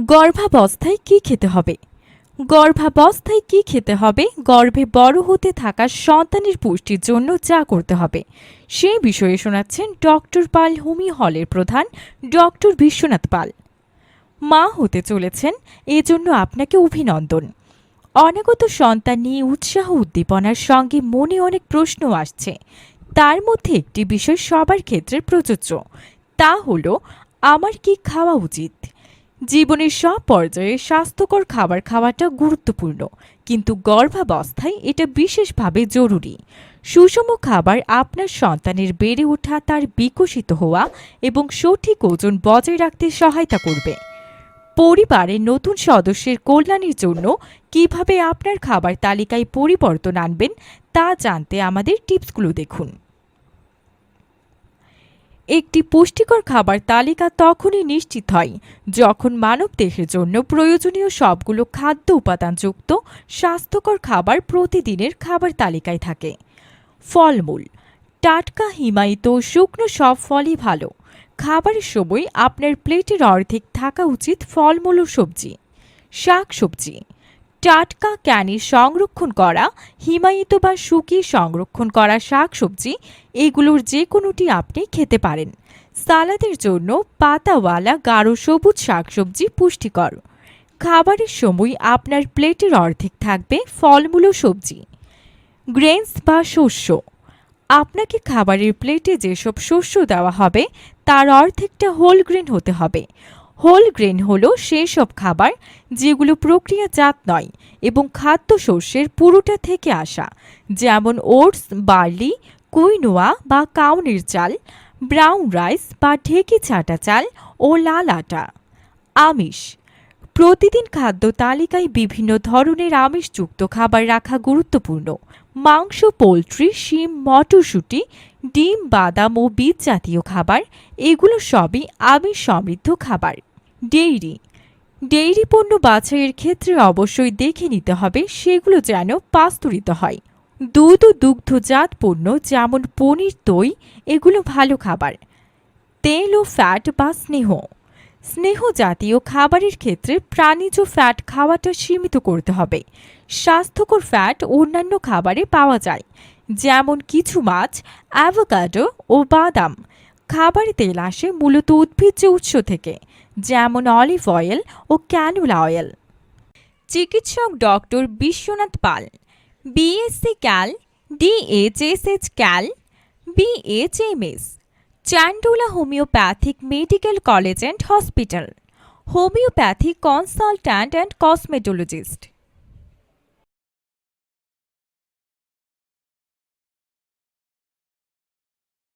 গর্ভাবস্থায় কি খেতে হবে? গর্ভাবস্থায় কি খেতে হবে? গর্ভে বড় হতে থাকা সন্তানের পুষ্টির জন্য যা করতে হবে? সেই বিষয়ে শোনাচ্ছেন ডক্টর পাল হুমি হলের প্রধান ডক্টর বিশ্বনাথ পাল। মা হতে চলেছেন, এজন্য আপনাকে অভিনন্দন। অনাগত সন্তান নিয়ে উৎসাহ উদ্দীপনার সঙ্গে মনে অনেক প্রশ্ন আসছে। তার মধ্যে একটি বিষয় সবার ক্ষেত্রে প্রযোজ্য। তা হলো, আমার কি খাওয়া উচিত? জীবনের সব পর্যায়ে স্বাস্থ্যকর খাবার খাওয়াটা গুরুত্বপূর্ণ। কিন্তু গর্ভাবস্থায় এটা বিশেষভাবে জরুরি। সুষম খাবার আপনার সন্তানের বেড়ে ওঠা, তার বিকশিত হওয়া এবং সঠিক ওজন বজায় রাখতে সহায়তা করবে। পরিবারের নতুন সদস্যের কল্যাণের জন্য কীভাবে আপনার খাবার তালিকায় পরিবর্তন আনবেন, তা জানতে আমাদের টিপসগুলো দেখুন। একটি পুষ্টিকর খাবার তালিকা তখনই নিশ্চিত হয় যখন মানব দেহের জন্য প্রয়োজনীয় সবগুলো খাদ্য উপাদানযুক্ত স্বাস্থ্যকর খাবার প্রতিদিনের খাবার তালিকায় থাকে। ফলমূল, টাটকা হিমায়িত শুকনো সব ফলই ভালো। খাবারের সময় আপনার প্লেটের অর্ধেক থাকা উচিত ফলমূল ও সবজি। শাক সবজি টাটকা ক্যানে সংরক্ষণ করা, হিমায়িত বা শুকিয়ে সংরক্ষণ করা শাকসবজি, এগুলোর যে কোনোটি আপনি খেতে পারেন। সালাদের জন্য পাতাওয়ালা গাঢ় সবুজ শাকসবজি পুষ্টিকর। খাবারের সময় আপনার প্লেটের অর্ধেক থাকবে ফলমূল সবজি। গ্রেনস বা শস্য। আপনাকে খাবারের প্লেটে যেসব শস্য দেওয়া হবে, তার অর্ধেকটা হোল গ্রেন হতে হবে। হোল গ্রেন হলো সেসব খাবার যেগুলো প্রক্রিয়াজাত নয় এবং খাদ্য শস্যের পুরোটা থেকে আসা, যেমন ওটস, বার্লি, কুইনোয়া বা কাউনের চাল, ব্রাউন রাইস বা ঢেকি ছাটা চাল ও লাল আটা। আমিষ। প্রতিদিন খাদ্য তালিকায় বিভিন্ন ধরনের আমিষযুক্ত খাবার রাখা গুরুত্বপূর্ণ। মাংস, পোলট্রি, শিম, মটরশুঁটি ডিম, বাদাম ও বীজ জাতীয় খাবার, এগুলো সবই আমিষ সমৃদ্ধ খাবার। ডেইরি। ডেইরি পণ্য বাছাইয়ের ক্ষেত্রে অবশ্যই দেখে নিতে হবে সেগুলো যেন পাস্তুরিত হয়। দুধ ও দুগ্ধজাত পণ্য যেমন পনির, দই, এগুলো ভালো খাবার। তেল ও ফ্যাট বা স্নেহ। স্নেহ জাতীয় খাবারের ক্ষেত্রে প্রাণীজ ফ্যাট খাওয়াটা সীমিত করতে হবে। স্বাস্থ্যকর ফ্যাট অন্যান্য খাবারে পাওয়া যায়। যেমন কিছু মাছ অ্যাভোকাডো ও বাদাম। খাবারে তেল আসে মূলত উদ্ভিজ্জ উৎস থেকে, যেমন অলিভ অয়েল ও ক্যানুলা অয়েল চিকিৎসক doctor Bishwanath Pal BSc Cal DHSH Cal BHMS Chandola homeopathic medical college and hospital homeopathic consultant and cosmetologist